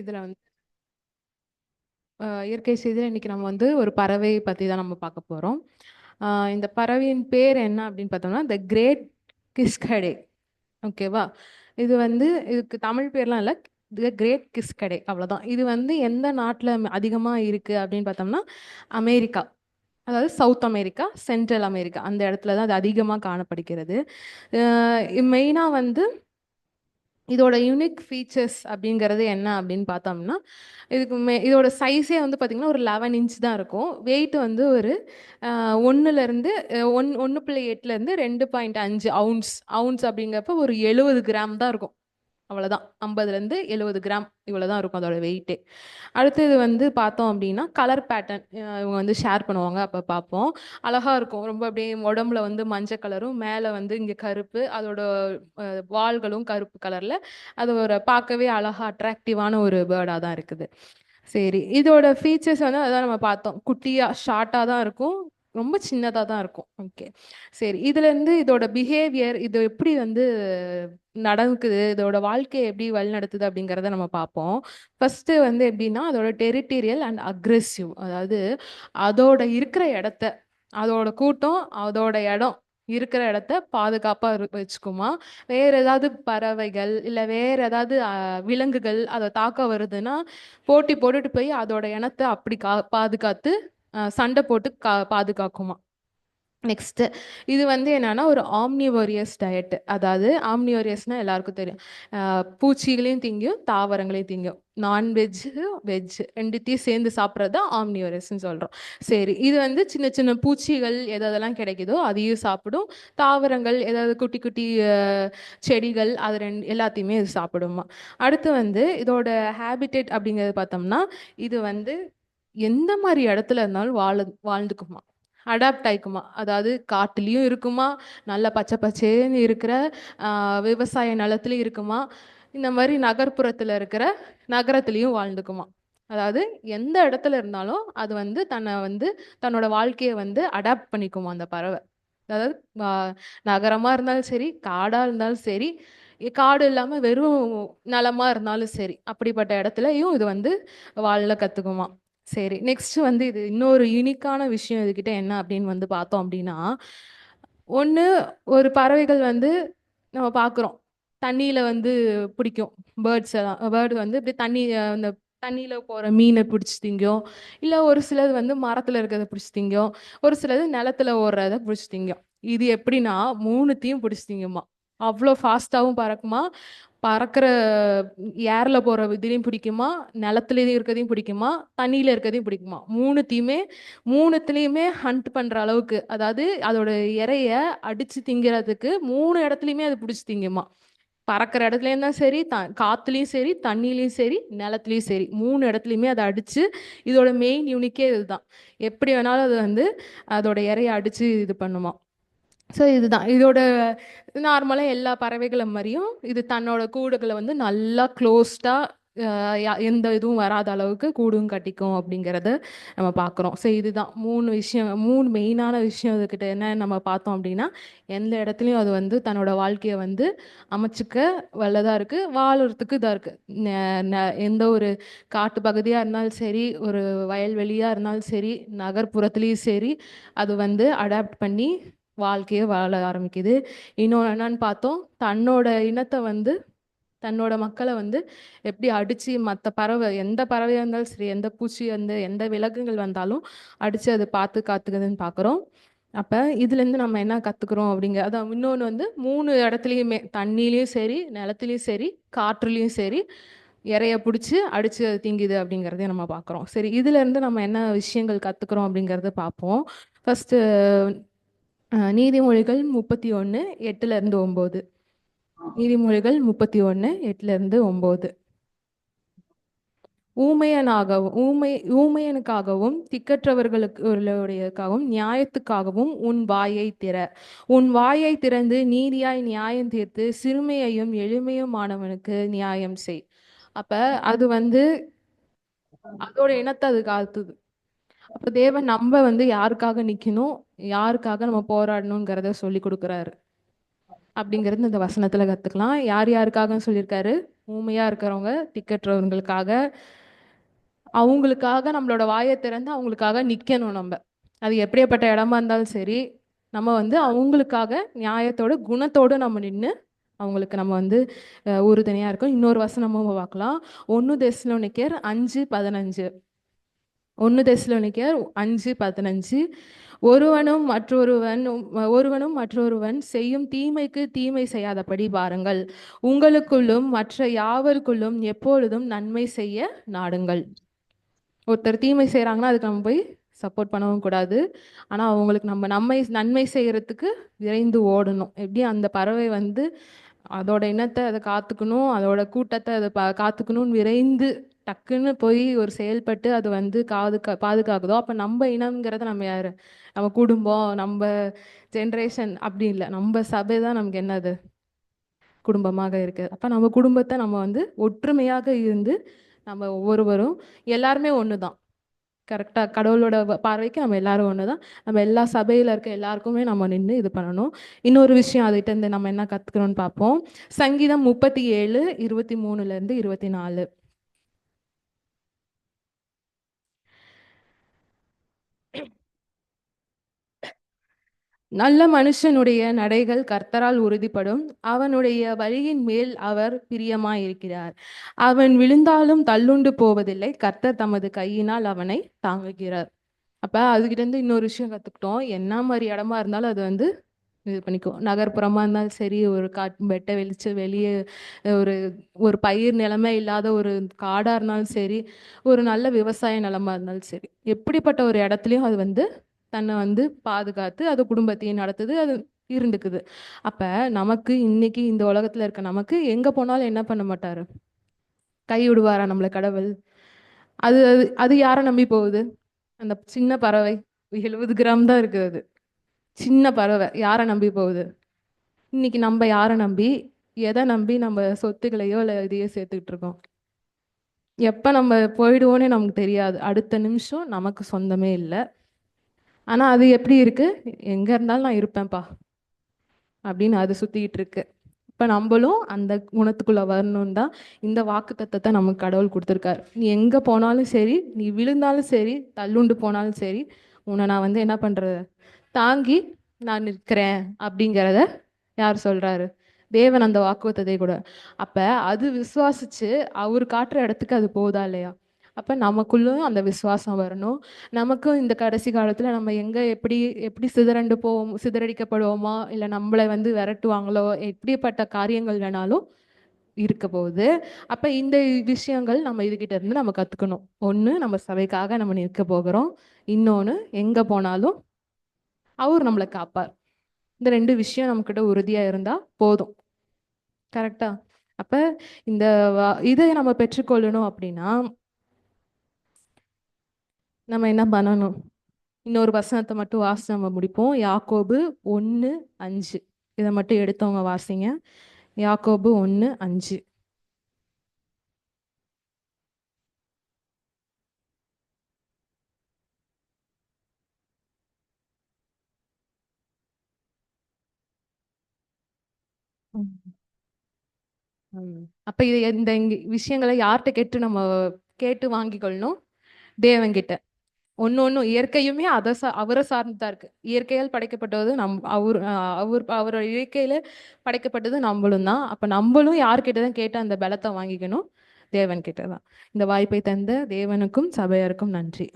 இதில் வந்து இயற்கை செய்தியில் இன்னைக்கு நம்ம வந்து ஒரு பறவை பற்றி தான் நம்ம பார்க்க போகிறோம் இந்த பறவையின் பேர் என்ன அப்படின்னு பார்த்தோம்னா த கிரேட் கிஸ்கடே ஓகேவா இது வந்து இதுக்கு தமிழ் பேர்லாம் இல்லை த கிரேட் கிஸ்கடே அவ்வளோதான் இது வந்து எந்த நாட்டில் அதிகமாக இருக்குது அப்படின்னு பார்த்தோம்னா அமெரிக்கா. அதாவது சவுத் அமெரிக்கா சென்ட்ரல் அமெரிக்கா அந்த இடத்துல தான் அது அதிகமாக காணப்படுகிறது. மெயினாக வந்து இதோட யூனிக் ஃபீச்சர்ஸ் அப்படிங்கிறது என்ன அப்படின்னு பார்த்தோம்னா இதுக்கு மே இதோட சைஸே வந்து பார்த்திங்கன்னா ஒரு லெவன் இன்ச் தான் இருக்கும். வெயிட் வந்து ஒரு ஒன்றுலேருந்து ஒன் ஒன்று புள்ளி எட்டுலேருந்து ரெண்டு பாயிண்ட் அஞ்சு அவுன்ஸ் அவுன்ஸ் அப்படிங்கிறப்ப ஒரு எழுபது கிராம் தான் இருக்கும். அவ்வளோதான் ஐம்பதுலேருந்து எழுபது கிராம் இவ்வளோ தான் இருக்கும் அதோட வெயிட்டே அடுத்தது வந்து பார்த்தோம் அப்படின்னா கலர் பேட்டர்ன் இவங்க வந்து ஷேர் பண்ணுவாங்க. அப்போ பார்ப்போம். அழகாக இருக்கும். ரொம்ப அப்படியே உடம்புல வந்து மஞ்சள் கலரும் மேலே வந்து இங்கே கருப்பு அதோட வால்களும் கருப்பு கலரில் அது ஒரு பார்க்கவே அழகாக அட்ராக்டிவான ஒரு பேர்டாக தான் இருக்குது. சரி இதோட ஃபீச்சர்ஸ் வந்து அதான் நம்ம பார்த்தோம். குட்டியாக ஷார்ட்டாக தான் இருக்கும். ரொம்ப சின்னதாக தான் இருக்கும். ஓகே. சரி இதுலேருந்து இதோட பிஹேவியர் இது எப்படி வந்து நடக்குது? இதோட வாழ்க்கையை எப்படி வழிநடத்துது அப்படிங்கிறத நம்ம பார்ப்போம். ஃபஸ்ட்டு வந்து எப்படின்னா அதோட டெரிட்டீரியல் அண்ட் அக்ரெசிவ் அதாவது அதோட இருக்கிற இடத்த அதோட கூட்டம் அதோட இடம் இருக்கிற இடத்த பாதுகாப்பாக வச்சுக்குமா? வேற ஏதாவது பறவைகள் இல்லை வேற ஏதாவது விலங்குகள் அதை தாக்க வருதுன்னா போட்டி போட்டுட்டு போய் அதோட இனத்தை அப்படி கா பாதுகாத்து சண்டை போட்டு கா பாதுகாக்குமா. நெக்ஸ்ட்டு இது வந்து என்னன்னா ஒரு ஆம்னிவோரியஸ் டயட் அதாவது ஆம்னிவோரியஸ்னால் எல்லாருக்கும் தெரியும். பூச்சிகளையும் திங்கும் தாவரங்களையும் திங்கும். நான்வெஜ்ஜு வெஜ் ரெண்டுத்தையும் சேர்ந்து சாப்பிட்றது தான் ஆம்னிவோரியஸ்ன்னு சொல்கிறோம் சரி இது வந்து சின்ன சின்ன பூச்சிகள் எதெல்லாம் கிடைக்குதோ அதையும் சாப்பிடும். தாவரங்கள் ஏதாவது குட்டி குட்டி செடிகள் அது ரெண்டு எல்லாத்தையுமே இது சாப்பிடுமா. அடுத்து வந்து இதோட ஹேபிட்டேட் அப்படிங்கிறது பார்த்தோம்னா இது வந்து எந்த மாதிரி இடத்துல இருந்தாலும் வாழ வாழ்ந்துக்குமா? அடாப்ட் ஆயிக்குமா? அதாவது காட்டுலேயும் இருக்குமா? நல்ல பச்சை பச்சேன்னு இருக்கிற விவசாய நிலத்துலையும் இருக்குமா? இந்த மாதிரி நகர்ப்புறத்தில் இருக்கிற நகரத்துலேயும் வாழ்ந்துக்குமா? அதாவது எந்த இடத்துல இருந்தாலும் அது வந்து தன்னை வந்து தன்னோட வாழ்க்கையை வந்து அடாப்ட் பண்ணிக்குமா அந்த பறவை? அதாவது நகரமாக இருந்தாலும் சரி காடாக இருந்தாலும் சரி காடு இல்லாமல் வெறும் நலமாக இருந்தாலும் சரி அப்படிப்பட்ட இடத்துலையும் இது வந்து வாழ கற்றுக்குமா சரி நெக்ஸ்ட் வந்து இது இன்னொரு யூனிக்கான விஷயம் இதுகிட்ட என்ன அப்படின்னு வந்து பார்த்தோம் அப்படின்னா ஒன்று ஒரு பறவைகள் வந்து நம்ம பார்க்குறோம். தண்ணியில் வந்து பிடிக்கும். பேர்ட்ஸ் எல்லாம் பேர்டு வந்து இப்படி தண்ணி அந்த தண்ணியில் போகிற மீனை பிடிச்சி திங்கும். இல்லை ஒரு சிலது வந்து மரத்தில் இருக்கிறத பிடிச்சி திங்கும். ஒரு சிலது நிலத்துல ஓடுறத பிடிச்சி திங்கும். இது எப்படின்னா மூணுத்தையும் பிடிச்சி திங்குமா. அவ்வளோ ஃபாஸ்ட்டாகவும் பறக்குமா. பறக்கிற ஏரில் போகிற இதுலேயும் பிடிக்குமா? நிலத்துலையும் இருக்கிறதையும் பிடிக்குமா? தண்ணியில் இருக்கிறதையும் பிடிக்குமா? மூணுத்தையுமே மூணுத்துலேயுமே ஹண்ட் பண்ணுற அளவுக்கு. அதாவது அதோட இறைய அடித்து திங்கிறதுக்கு மூணு இடத்துலையுமே அது பிடிச்சி திங்குமா? பறக்கிற இடத்துலையும் தான் சரி த காத்துலேயும் சரி தண்ணிலையும் சரி நிலத்துலையும் சரி. மூணு இடத்துலையுமே அதை அடித்து இதோட மெயின் யூனிக்கே இதுதான். எப்படி வேணாலும் அது வந்து அதோட இறைய அடித்து இது பண்ணுமா? ஸோ இதுதான். இதோட நார்மலாக எல்லா பறவைகளை மாதிரியும் இது தன்னோட கூடுகளை வந்து நல்லா க்ளோஸ்டாக எந்த இதுவும் வராத அளவுக்கு கூடும் கட்டிக்கும் அப்படிங்கிறத நம்ம பார்க்குறோம் ஸோ இதுதான். மூணு விஷயம் மூணு மெயினான விஷயம் இதுக்கிட்ட என்ன நம்ம பார்த்தோம் அப்படின்னா எந்த இடத்துலையும் அது வந்து தன்னோட வாழ்க்கையை வந்து அமைச்சிக்க வல்லதாக இருக்குது வாழறதுக்கு இதாக இருக்குது எந்த ஒரு காட்டு பகுதியாக இருந்தாலும் சரி ஒரு வயல்வெளியாக இருந்தாலும் சரி நகர்ப்புறத்துலேயும் சரி அது வந்து அடாப்ட் பண்ணி வாழ்க்கையை வாழ ஆரம்பிக்குது. இன்னொன்று என்னன்னு பார்த்தோம் தன்னோட இனத்தை வந்து தன்னோட மக்களை வந்து எப்படி அடித்து மற்ற பறவை எந்த பறவையாக இருந்தாலும் சரி எந்த பூச்சி வந்து எந்த விலங்குகள் வந்தாலும் அடித்து அதை பார்த்து காத்துக்குதுன்னு பார்க்குறோம். அப்போ இதுலேருந்து நம்ம என்ன கற்றுக்குறோம் அப்படிங்க அதான் இன்னொன்று வந்து மூணு இடத்துலையுமே தண்ணிலையும் சரி நிலத்துலையும் சரி காற்றுலையும் சரி இறைய பிடிச்சி அடித்து அது திங்குது அப்படிங்கிறதையும் நம்ம பார்க்குறோம். சரி இதுலேருந்து நம்ம என்ன விஷயங்கள் கற்றுக்குறோம் அப்படிங்கிறத பார்ப்போம். ஃபஸ்ட்டு நீதிமொழிகள் முப்பத்தி ஒன்று எட்டுலேருந்து ஒம்பது. நீதிமொழிகள் முப்பத்தி ஒன்று எட்டுலேருந்து ஒம்பது. ஊமையனாகவும் ஊமை ஊமையனுக்காகவும் திக்கற்றவர்களுக்காகவும் நியாயத்துக்காகவும் உன் வாயை திற. உன் வாயை திறந்து நீதியாய் நியாயம் தீர்த்து சிறுமையையும் எளிமையுமானவனுக்கு நியாயம் செய். அப்ப அது வந்து அதோட இனத்தை அது காத்துது. அப்போ தேவன் நம்ம வந்து யாருக்காக நிற்கணும் யாருக்காக நம்ம போராடணுங்கிறத சொல்லி கொடுக்குறாரு. அப்படிங்கிறது இந்த வசனத்துல கத்துக்கலாம். யார் யாருக்காக சொல்லியிருக்காரு? ஊமையாக இருக்கிறவங்க திக்கற்றவங்களுக்காக அவங்களுக்காக நம்மளோட வாயை திறந்து அவங்களுக்காக நிற்கணும் நம்ம. அது எப்படியாப்பட்ட இடமா இருந்தாலும் சரி நம்ம வந்து அவங்களுக்காக நியாயத்தோட குணத்தோடு நம்ம நின்று அவங்களுக்கு நம்ம வந்து உறுதுணையாக இருக்கோம். இன்னொரு வசனமும் பார்க்கலாம். ஒன்று தெஸ்லோனிக்கர் அஞ்சு பதினஞ்சு. ஒன்று தெஸ்லோனிக்கர் அஞ்சு பதினஞ்சு. ஒருவனும் மற்றொருவன் ஒருவனும் மற்றொருவன் செய்யும் தீமைக்கு தீமை செய்யாதபடி பாருங்கள் உங்களுக்குள்ளும் மற்ற யாவருக்குள்ளும் எப்பொழுதும் நன்மை செய்ய நாடுங்கள். ஒருத்தர் தீமை செய்கிறாங்கன்னா அதுக்கு நம்ம போய் சப்போர்ட் பண்ணவும் கூடாது. ஆனால் அவங்களுக்கு நம்ம நம்மை நன்மை செய்கிறதுக்கு விரைந்து ஓடணும். எப்படி அந்த பறவை வந்து அதோட இனத்தை அதை காத்துக்கணும் அதோட கூட்டத்தை அதை ப காத்துக்கணும்னு விரைந்து டக்குன்னு போய் ஒரு செயல்பட்டு அது வந்து காதுக்கா பாதுகாக்குதோ அப்போ நம்ம இனம்ங்கிறத நம்ம யார்? நம்ம குடும்பம் நம்ம ஜென்ரேஷன் அப்படி இல்லை. நம்ம சபை தான் நமக்கு என்னது? குடும்பமாக இருக்குது அப்போ நம்ம குடும்பத்தை நம்ம வந்து ஒற்றுமையாக இருந்து நம்ம ஒவ்வொருவரும் எல்லாருமே ஒன்று தான் கரெக்டாக கடவுளோட பார்வைக்கு நம்ம எல்லாரும் ஒன்று தான் நம்ம எல்லா சபையில் இருக்க எல்லாருக்குமே நம்ம நின்று இது பண்ணணும். இன்னொரு விஷயம் அதுகிட்டேருந்து நம்ம என்ன கற்றுக்கணும்னு பார்ப்போம். சங்கீதம் முப்பத்தி ஏழு இருபத்தி மூணுலேருந்து இருபத்தி நாலு. நல்ல மனுஷனுடைய நடைகள் கர்த்தரால் உறுதிப்படும். அவனுடைய வழியின் மேல் அவர் பிரியமாயிருக்கிறார். அவன் விழுந்தாலும் தள்ளுண்டு போவதில்லை. கர்த்தர் தமது கையினால் அவனை தாங்குகிறார். அப்ப அதுகிட்ட இருந்து இன்னொரு விஷயம் கத்துக்கிட்டோம். என்ன மாதிரி இடமா இருந்தாலும் அது வந்து இது பண்ணிக்கும் நகர்ப்புறமா இருந்தாலும் சரி ஒரு காட் வெட்ட வெளிச்சு வெளியே ஒரு ஒரு பயிர் நிலமே இல்லாத ஒரு காடா இருந்தாலும் சரி ஒரு நல்ல விவசாய நிலமா இருந்தாலும் சரி எப்படிப்பட்ட ஒரு இடத்துலையும் அது வந்து தன்னை வந்து பாதுகாத்து அது குடும்பத்தையும் நடத்துது அது இருந்துக்குது. அப்போ நமக்கு இன்னைக்கு இந்த உலகத்தில் இருக்க நமக்கு எங்கே போனாலும் என்ன பண்ண மாட்டாரு? கை விடுவாரா கடவுள்? அது அது அது யாரை நம்பி போகுது? அந்த சின்ன பறவை எழுபது கிராம் தான் இருக்குது அது. சின்ன பறவை யாரை நம்பி போகுது? இன்னைக்கு நம்ம யாரை நம்பி எதை நம்பி நம்ம சொத்துக்களையோ இல்லை இதையோ சேர்த்துக்கிட்டு இருக்கோம்? எப்போ நம்ம போயிடுவோன்னே நமக்கு தெரியாது. அடுத்த நிமிஷம் நமக்கு சொந்தமே இல்லை. ஆனால் அது எப்படி இருக்குது எங்கே இருந்தாலும் நான் இருப்பேன்ப்பா. அப்படின்னு அது சுற்றிக்கிட்டு இருக்கு. இப்போ நம்மளும் அந்த குணத்துக்குள்ளே வரணும் தான் இந்த வாக்கு தத்தத்தை நமக்கு கடவுள் கொடுத்துருக்காரு. நீ எங்கே போனாலும் சரி நீ விழுந்தாலும் சரி தள்ளுண்டு போனாலும் சரி உன்னை நான் வந்து என்ன பண்ணுறது தாங்கி நான் நிற்கிறேன் அப்படிங்கிறத யார் சொல்கிறாரு தேவன் அந்த வாக்குவத்தத்தை கூட. அப்போ அது விசுவாசிச்சு அவர் காட்டுற இடத்துக்கு அது போதா இல்லையா? அப்போ நமக்குள்ளும் அந்த விசுவாசம் வரணும். நமக்கும் இந்த கடைசி காலத்தில் நம்ம எங்கே எப்படி எப்படி சிதறண்டு போவோம் சிதறடிக்கப்படுவோமா இல்லை நம்மளை வந்து விரட்டுவாங்களோ எப்படிப்பட்ட காரியங்கள் வேணாலும் இருக்க போகுது. அப்போ இந்த விஷயங்கள் நம்ம இதுகிட்ட இருந்து நம்ம கற்றுக்கணும் ஒன்று நம்ம சபைக்காக நம்ம நிற்க போகிறோம். இன்னொன்று எங்கே போனாலும் அவர் நம்மளை காப்பார். இந்த ரெண்டு விஷயம் நம்மக்கிட்ட உறுதியாக இருந்தால் போதும். கரெக்டா அப்போ இந்த இதை நம்ம பெற்றுக்கொள்ளணும் அப்படின்னா நம்ம என்ன பண்ணணும்? இன்னொரு வசனத்தை மட்டும் வாசி நம்ம முடிப்போம். யாக்கோபு ஒன்று அஞ்சு. இதை மட்டும் எடுத்தவங்க வாசிங்க. யாக்கோபு ஒன்று அஞ்சு. அப்ப இது இந்த விஷயங்களை யார்கிட்ட கேட்டு நம்ம கேட்டு வாங்கிக்கொள்ளணும்? தேவங்கிட்ட ஒன்று ஒன்று இயற்கையுமே அதை சா அவரை சார்ந்து தான் இருக்கு. இயற்கையால் படைக்கப்பட்டது நம் அவர் அவர் அவரோட இயற்கையில படைக்கப்பட்டது நம்மளும் தான். அப்போ நம்மளும் யார்கிட்ட தான் கேட்டு அந்த பலத்தை வாங்கிக்கணும்? தேவன் கிட்ட தான் இந்த வாய்ப்பை தந்த தேவனுக்கும் சபையாருக்கும் நன்றி.